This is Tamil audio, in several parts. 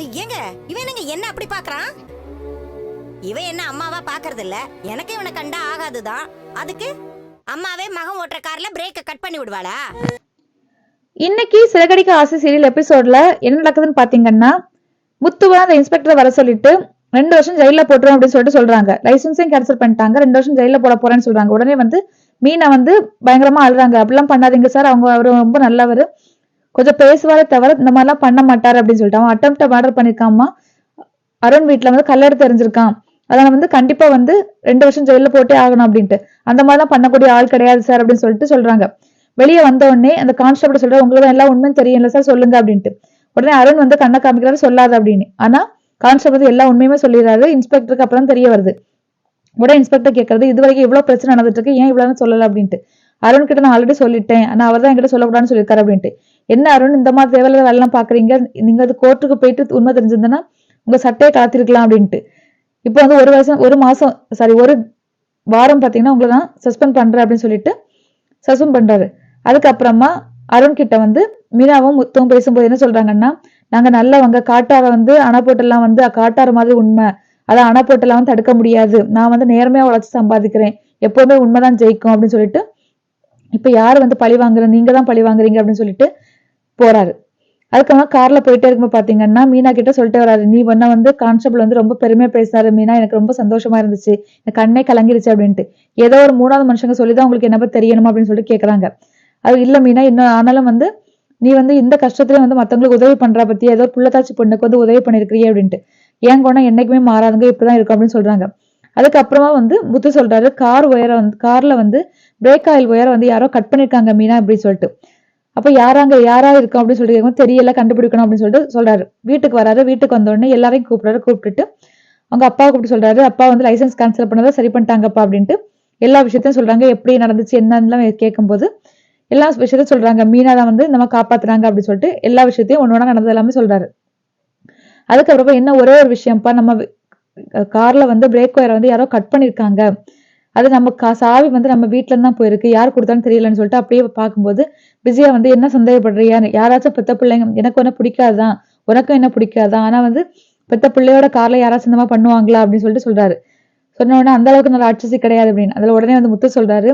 ஏங்க? இவன் என்னங்க என்ன அப்படி பாக்குறான்? இவன் என்ன அம்மாவா பாக்குறது இல்ல எனக்கு இவனை கண்டா ஆகாதுதான். அதுக்கு அம்மாவே மகன் ஓட்டுற கார்ல பிரேக்க கட் பண்ணி விடுவாளா? இன்னைக்கு சிறகடிக்க ஆசை சீரியல் எபிசோட்ல என்ன நடக்குதுன்னு பாத்தீங்கன்னா முத்துவா அந்த இன்ஸ்பெக்டர் வர சொல்லிட்டு ரெண்டு வருஷம் ஜெயில போட்டுரும் அப்படின்னு சொல்லிட்டு சொல்றாங்க. லைசன்ஸையும் கேன்சல் பண்ணிட்டாங்க. ரெண்டு வருஷம் ஜெயில போட போறேன்னு சொல்றாங்க. உடனே வந்து மீனை வந்து பயங்கரமா அழுறாங்க. அப்படிலாம் பண்ணாதீங்க சார். அவங்க அவர் ரொம்ப நல்லவர். கொஞ்சம் பேசுவாரே தவிர இந்த மாதிரிலாம் பண்ண மாட்டாரு அப்படின்னு சொல்லிட்டு அவன் அட்டம் மர்டர் பண்ணிருக்காமா அருண் வீட்டுல வந்து கல்லெடுத்து தெரிஞ்சிருக்கான். அதனால வந்து கண்டிப்பா வந்து ரெண்டு வருஷம் ஜெயில போட்டே ஆகணும் அப்படின்ட்டு. அந்த மாதிரிலாம் பண்ணக்கூடிய ஆள் கிடையாது சார் அப்படின்னு சொல்லிட்டு சொல்றாங்க. வெளியே வந்த உடனே அந்த கான்ஸ்டபிள் சொல்ற உங்களுக்கு எல்லாம் உண்மையும் தெரியல சார் சொல்லுங்க அப்படின்ட்டு. உடனே அருண் வந்து கண்ணை காமிக்கிறாரு சொல்லாத அப்படின்னு. ஆனா கான்ஸ்டபிள் எல்லா உண்மையுமே சொல்லிடுறாரு இன்ஸ்பெக்டருக்கு அப்புறம் தெரிய வருது. உடனே இன்ஸ்பெக்டர் கேட்கறது இது வரைக்கும் இவ்வளவு பிரச்சனை நடந்துட்டு இருக்கு ஏன் இவ்வளவு சொல்லல? அப்படின்ட்டு. அருண் கிட்ட நான் ஆல்ரெடி சொல்லிட்டேன். ஆனா அவர் தான் என்கிட்ட சொல்லக்கூடாதுன்னு சொல்லியிருக்காரு அப்படின்ட்டு. என்ன அருண் இந்த மாதிரி தேவையில்லாத வேலைலாம் பாக்குறீங்க நீங்க அது கோர்ட்டுக்கு போயிட்டு உண்மை தெரிஞ்சிருந்தேன்னா உங்க சட்டையை காத்திருக்கலாம் அப்படின்ட்டு. இப்போ வந்து ஒரு வருஷம் ஒரு மாசம் சாரி ஒரு வாரம் பார்த்தீங்கன்னா உங்களை நான் சஸ்பெண்ட் பண்றேன் அப்படின்னு சொல்லிட்டு சஸ்பெண்ட் பண்றாரு. அதுக்கப்புறமா அருண் கிட்ட வந்து மீனாவும் முத்துவும் பேசும்போது என்ன சொல்றாங்கன்னா நாங்க நல்லவங்க காட்டார வந்து அணை போட்டெல்லாம் வந்து காட்டார மாதிரி உண்மை. அதை அணை போட்டெல்லாம் வந்து தடுக்க முடியாது. நான் வந்து நேர்மையா உழைச்சி சம்பாதிக்கிறேன். எப்பவுமே உண்மைதான் ஜெயிக்கும். அப்படின்னு சொல்லிட்டு இப்ப யார் வந்து பழி வாங்குற? நீங்க தான் பழி வாங்குறீங்க? அப்படின்னு சொல்லிட்டு போறாரு. அதுக்கப்புறமா கார்ல போயிட்டே இருக்கும்போது பாத்தீங்கன்னா மீனா கிட்ட சொல்லிட்டு வராரு நீ ஒன்னா வந்து கான்ஸ்டபிள் வந்து ரொம்ப பெருமையா பேசினாரு மீனா. எனக்கு ரொம்ப சந்தோஷமா இருந்துச்சு. எனக்கு கண்ணே கலங்கிருச்சு அப்படின்ட்டு. ஏதோ ஒரு மூணாவது மனுஷங்க சொல்லிதான் உங்களுக்கு என்ன பத்தி தெரியணுமா அப்படின்னு சொல்லிட்டு கேக்குறாங்க. அது இல்ல மீனா. இன்னும் ஆனாலும் வந்து நீ வந்து இந்த கஷ்டத்துல வந்து மத்தவங்களுக்கு உதவி பண்ற பத்தி ஏதோ புள்ளத்தாச்சி பொண்ணுக்கு வந்து உதவி பண்ணிருக்கிறியே அப்படின்ட்டு. ஏன் குணம் என்னைக்குமே மாறாதுங்க இப்படிதான் இருக்கும் அப்படின்னு சொல்றாங்க. அதுக்கப்புறமா வந்து புத்து சொல்றாரு கார் ஒயரை வந்து கார்ல வந்து பிரேக் ஆயில் ஒயரை வந்து யாரோ கட் பண்ணிருக்காங்க மீனா அப்படின்னு சொல்லிட்டு. அப்ப யாராங்க யாரா இருக்கும் அப்படின்னு சொல்லிட்டு கேட்கும் தெரியல கண்டுபிடிக்கணும் அப்படின்னு சொல்லிட்டு சொல்றாரு. வீட்டுக்கு வராரு வீட்டுக்கு வந்த உடனே எல்லாரையும் கூப்பிடுறாரு கூப்பிட்டுட்டு அவங்க அப்பாவை கூப்பிட்டு சொல்றாரு. அப்பா வந்து லைசன்ஸ் கேன்சல் பண்ணதை சரி பண்ணிட்டாங்கப்பா அப்படின்ட்டு எல்லா விஷயத்தையும் சொல்றாங்க. எப்படி நடந்துச்சு என்னன்னு கேட்கும்போது எல்லா விஷயத்தையும் சொல்றாங்க. மீனா தான் வந்து நம்ம காப்பாத்துறாங்க அப்படின்னு சொல்லிட்டு எல்லா விஷயத்தையும் ஒன்று ஒன்றா நடந்தது எல்லாமே சொல்றாரு. அதுக்கப்புறமா என்ன ஒரே ஒரு விஷயம்ப்பா நம்ம கார்ல வந்து பிரேக் ஒயரை வந்து யாரோ கட் பண்ணிருக்காங்க. அது நம்ம கா சாவி வந்து நம்ம வீட்டுல தான் போயிருக்கு. யார் கொடுத்தாலும் தெரியலன்னு சொல்லிட்டு அப்படியே பார்க்கும்போது விஜயா வந்து என்ன சந்தேகப்படுறியா யாராச்சும் பெத்த பிள்ளைங்க எனக்கு ஒன்னும் பிடிக்காதான் உனக்கும் என்ன பிடிக்காதான் ஆனா வந்து பெத்த பிள்ளையோட கார்ல யாராச்சும் இந்த மாதிரி பண்ணுவாங்களா அப்படின்னு சொல்லிட்டு சொல்றாரு. சொன்ன உடனே அந்த அளவுக்கு நல்ல ராட்சசி கிடையாது அப்படின்னு. அதுல உடனே வந்து முத்து சொல்றாரு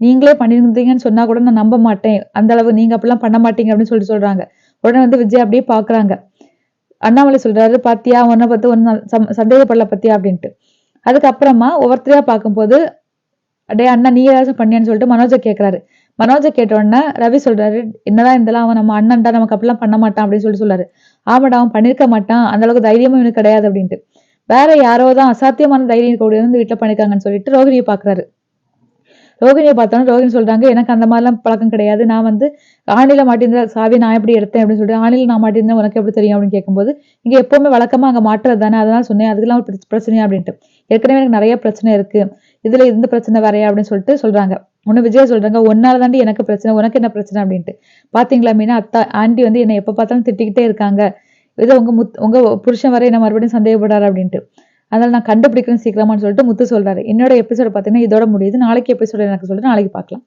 நீங்களே பண்ணியிருந்தீங்கன்னு சொன்னா கூட நான் நம்ப மாட்டேன். அந்த அளவு நீங்க அப்படிலாம் பண்ண மாட்டீங்க அப்படின்னு சொல்லிட்டு சொல்றாங்க. உடனே வந்து விஜய் அப்படியே பாக்குறாங்க அண்ணாமலை சொல்றாரு பாத்தியா உன்னை பார்த்து ஒன்னு சந்தேகப்படல பத்தியா? அப்படின்ட்டு. அதுக்கப்புறமா ஒவ்வொருத்தரையா பார்க்கும்போது அடே அண்ணா நீ ஏதாச்சும் பண்ணியான்னு சொல்லிட்டு மனோஜை கேட்கறாரு மனோஜை கேட்ட உடனே ரவி சொல்றாரு என்னதான் இருந்தாலும் அவன் நம்ம அண்ணன்டா நமக்கு அப்படிலாம் பண்ண மாட்டான் அப்படின்னு சொல்லி சொல்றாரு ஆமாடா அவன் பண்ணிருக்க மாட்டான் அந்த அளவுக்கு தைரியமும் இவனுக்கு கிடையாது அப்படின்ட்டு. வேற யாரோ தான் அசாத்தியமான தைரியம் கூட வந்து வீட்டில் பண்ணிருக்காங்கன்னு சொல்லிட்டு ரோகிணியை பாக்குறாரு. ரோகிணியை பார்த்தோன்னா ரோகிணி சொல்றாங்க எனக்கு அந்த மாதிரிலாம் பழக்கம் கிடையாது. நான் வந்து ஆணில மாட்டிருந்த சாவி நான் எப்படி எடுத்தேன்? அப்படின்னு சொல்லிட்டு ஆணில நான் மாட்டிருந்தேன் உனக்கு எப்படி தெரியும்? அப்படின்னு கேட்கும்போது இங்க எப்பவுமே வழக்கமா அங்க மாட்டுறது தானே அதனால சொன்னேன் அதுக்கெல்லாம் ஒரு பிரச்ச- பிரச்சனையா? அப்படின்ட்டு. ஏற்கனவே எனக்கு நிறைய பிரச்சனை இருக்கு. இதுல இந்த பிரச்சனை வரையா அப்படின்னு சொல்லிட்டு சொல்றாங்க. ஒண்ணு விஜய் சொல்றாங்க ஒன்னால தாண்டி எனக்கு பிரச்சனை உனக்கு என்ன பிரச்சனை? அப்படின்ட்டு. பாத்தீங்களா மீனா? அத்தா ஆண்டி வந்து என்னை எப்ப பார்த்தாலும் திட்டிக்கிட்டே இருக்காங்க. இது உங்க முத் உங்க புருஷன் வரை என்ன மறுபடியும் சந்தேகப்படுறாரு அப்படின்ட்டு. அதனால நான் கண்டுபிடிக்கிறேன் சீக்கிரமான்னு சொல்லிட்டு முத்து சொல்றாரு. என்னோட எபிசோட பாத்தீங்கன்னா இதோட முடியுது. நாளைக்கு எபிசோட எனக்கு சொல்லிட்டு நாளைக்கு பார்க்கலாம்